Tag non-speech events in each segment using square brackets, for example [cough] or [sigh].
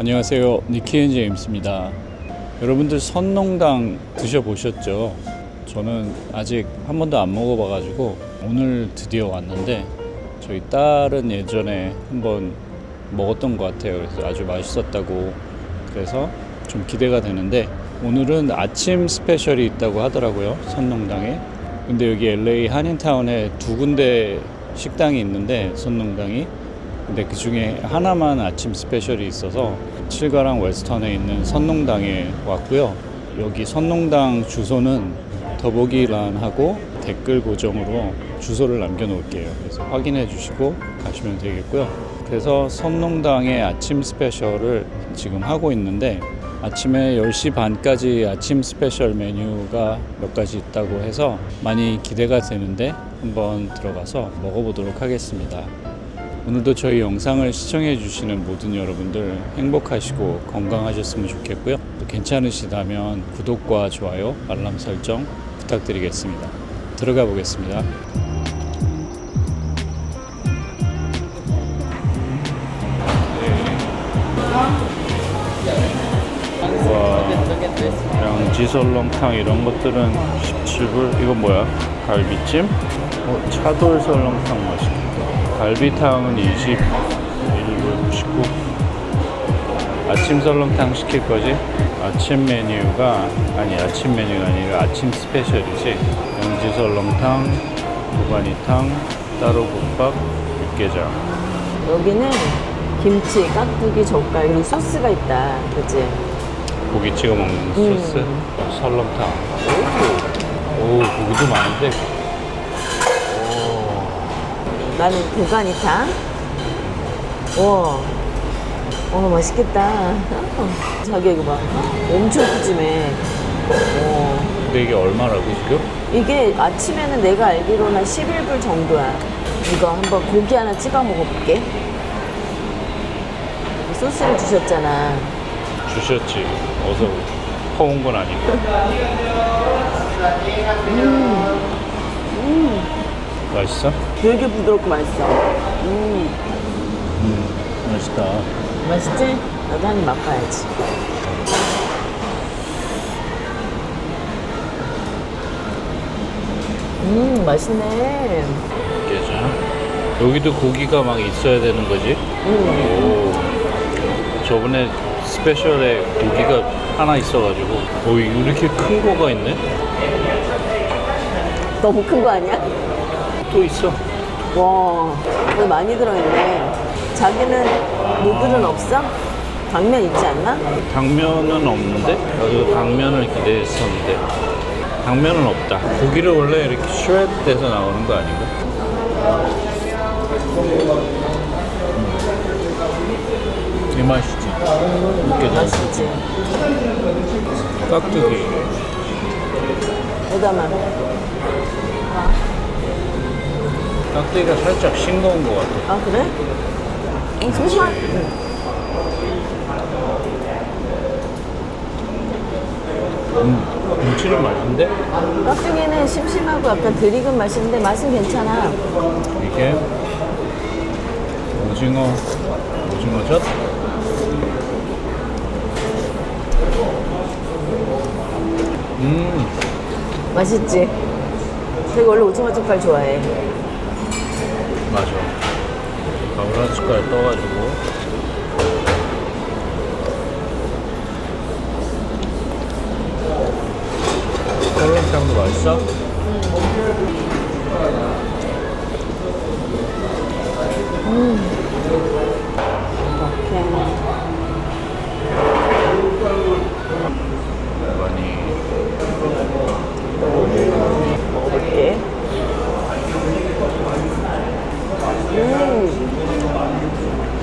안녕하세요. 니키앤 제임스입니다. 여러분들 선농당 드셔보셨죠? 저는 아직 한 번도 안 먹어봐가지고 오늘 드디어 왔는데 저희 딸은 예전에 한번 먹었던 것 같아요. 그래서 아주 맛있었다고 그래서 좀 기대가 되는데 오늘은 아침 스페셜이 있다고 하더라고요. 선농당에. 근데 여기 LA 한인타운에 두 군데 식당이 있는데 선농당이 근데 그 중에 하나만 아침 스페셜이 있어서 칠가랑 웨스턴에 있는 선농당에 왔고요. 여기 선농당 주소는 더보기란하고 댓글 고정으로 주소를 남겨놓을게요. 그래서 확인해 주시고 가시면 되겠고요. 그래서 선농당의 아침 스페셜을 지금 하고 있는데 아침에 10시 반까지 아침 스페셜 메뉴가 몇 가지 있다고 해서 많이 기대가 되는데 한번 들어가서 먹어보도록 하겠습니다. 오늘도 저희 영상을 시청해 주시는 모든 여러분들 행복하시고 건강하셨으면 좋겠고요. 또 괜찮으시다면 구독과 좋아요, 알람 설정 부탁드리겠습니다. 들어가 보겠습니다. 와, 양지 설렁탕 이런 것들은 17불. 이건 뭐야? 갈비찜? 어, 차돌 설렁탕 맛있겠다. 갈비탕은 21불 99. 아침 설렁탕 시킬 거지? 아침 메뉴가 아니 아침 메뉴가 아니라 아침 스페셜이지. 양지 설렁탕, 무바니탕, 따로 국밥, 육개장. 여기는 김치, 깍두기, 젓갈 그리고 소스가 있다. 그치? 고기 찍어 먹는 음. 소스, 설렁탕. 오, 오 고기도 많은데. 나는 대가니탕. 와, 어 맛있겠다. [laughs] 자기 이거 봐, 엄청 푸짐해. 어. 근데 이게 얼마라고 지금? 이게 아침에는 내가 알기로는 한 11불 정도야. 이거 한번 고기 하나 찍어 먹어볼게. 소스를 주셨잖아. 주셨지. 어서 퍼온 건 아니고. [laughs] 맛있어? 되게 부드럽고 맛있어. 음, 맛있다. 맛있지? 나도 한 입 맛봐야지. 음, 맛있네. 깨자. 여기도 고기가 막 있어야 되는 거지? 음, 오. 저번에 스페셜에 고기가 하나 있어가지고. 오, 이렇게 큰 거가 있네? 너무 큰 거 아니야? 또 있어. 와, 오늘 많이 들어있네. 자기는 누들은 없어? 당면 있지 않나? 당면은 없는데? 나도 당면을 기대했었는데. 당면은 없다. 고기를 원래 이렇게 슈레드 돼서 나오는 거 아닌가? 음. 이 맛이지. 육개장. 맛있지? 깍두기. 여담아. 깍두기가 살짝 싱거운 것 같아. 아, 그래? 응, 잠시만. 음, 김치는 맛있는데? 깍두기는 심심하고 약간 들익은 맛인데 맛은 괜찮아. 이게 오징어, 오징어젓? 음, 맛있지? 되게 원래 오징어 젓갈 좋아해. 맞아. 밥을 한 숟갈 떠가지고. 설렁탕도 맛있어? 이렇게. 많이. 먹어볼게. 음.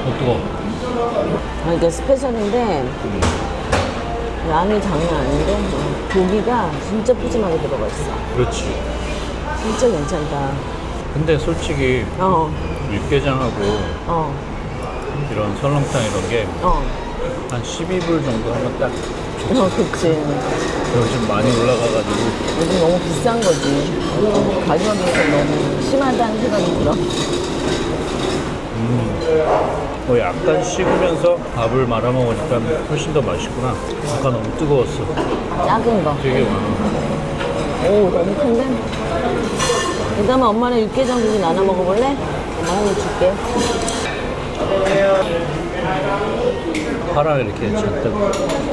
어, 뜨거. 아, 이게 스페셜인데 양이 장난 아닌데 고기가 진짜 푸짐하게 들어가 있어. 그렇지. 진짜 괜찮다. 근데 솔직히 어, 육개장하고 어, 이런 설렁탕 이런 게 어. 한 12불 정도 하면 딱 어, 그치. 요즘 많이 올라가가지고 요즘 너무 비싼 거지. 가격이 너무 심하다는 생각이 들어. 어, 약간 식으면서 밥을 말아 먹으니까 훨씬 더 맛있구나. 아까 너무 뜨거웠어. 작은 거. 되게 많아. 오, 너무 큰데? 그다음에 엄마는 육개장 고기 나눠 먹어볼래? 엄마 하나 줄게. 파라 이렇게 잔뜩.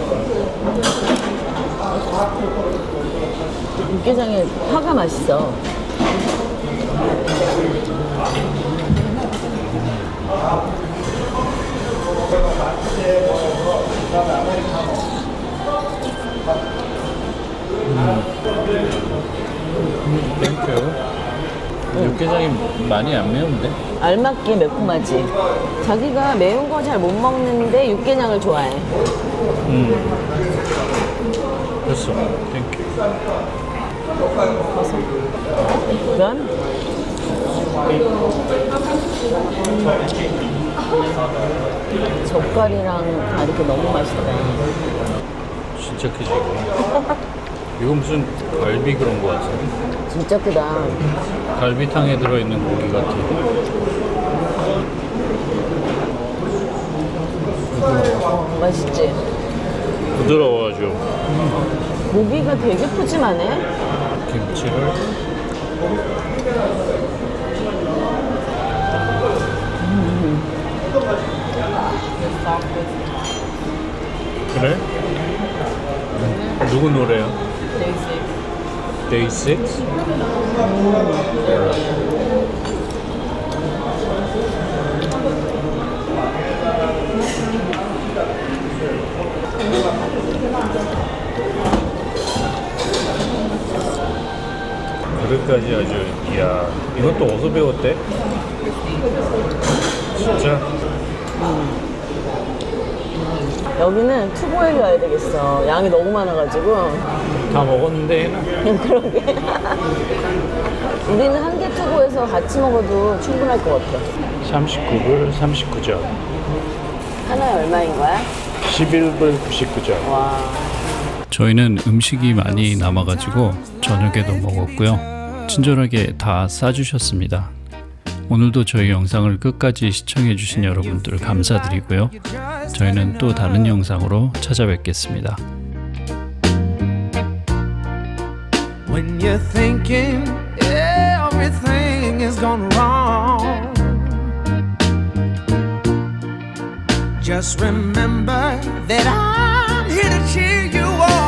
육개장에 파가 맛있어. 땡큐. 육개장이 많이 안 매운데? 알맞게 매콤하지. 자기가 매운 거 잘 못 먹는데 육개장을 좋아해. 음. 됐어. 땡큐. 면? 젓갈이랑 다 이렇게 너무 맛있다. 진짜 크지 [laughs] 이거. 무슨 갈비 그런 거 같아. 진짜 크다. 갈비탕에 들어있는 고기 같아. 어, 맛있지? 부드러워가지고 고기가 되게 푸짐하네. 김치를 그래? 누구 노래야? 데이식스. 그릇까지 아주 이야 이것도 어디서 배웠대? 진짜 여기는 투고에 가야 되겠어. 양이 너무 많아가지고. 다 먹었는데 얘는 [laughs] 그러게. 우리는 한 개 투고에서 같이 먹어도 충분할 것 같아. 39불 39점 하나에 얼마인 거야? 11불 99점 와. 저희는 음식이 많이 남아가지고 저녁에도 먹었고요. 친절하게 다 싸주셨습니다. 오늘도 저희 영상을 끝까지 시청해 주신 여러분들 감사드리고요. 저희는 또 다른 영상으로 찾아뵙겠습니다. When you're thinking everything is gone wrong, just remember that I'm here to cheer